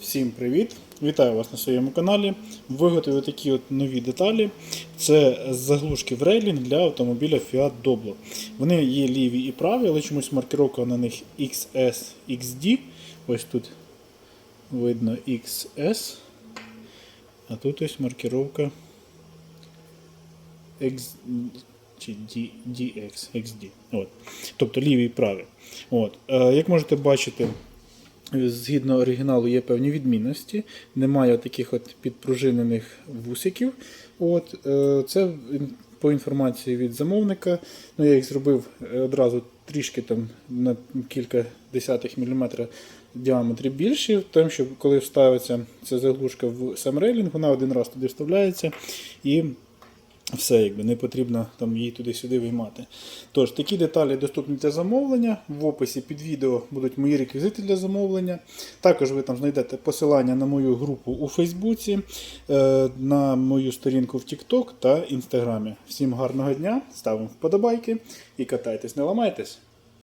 Всім привіт! Вітаю вас на своєму каналі. Виготовив такі от нові деталі. Це заглушки в рейлінг для автомобіля Fiat Doblo. Вони є ліві і праві, але чомусь маркировка на них XS XD. Ось тут видно XS. А тут ось маркировка X, чи D, DX, XD. От. Тобто ліві і праві. От. Е, як можете бачити, Згідно оригіналу є певні відмінності. Немає таких от підпружинених вусиків. От, е, Це по інформації від замовника. Ну, Я їх зробив е, одразу трішки там на кілька десятих міліметра діаметрі більші, тому що коли вставиться ця заглушка в сам рейлінг, вона один раз туди вставляється і все, якби не потрібно там її туди-сюди виймати. Тож, такі деталі доступні для замовлення. В описі під відео будуть мої реквізити для замовлення. Також ви там знайдете посилання на мою групу у Фейсбуці, е, на мою сторінку в TikTok та Інстаграмі. Всім гарного дня, ставимо вподобайки і катайтесь, не ламайтесь.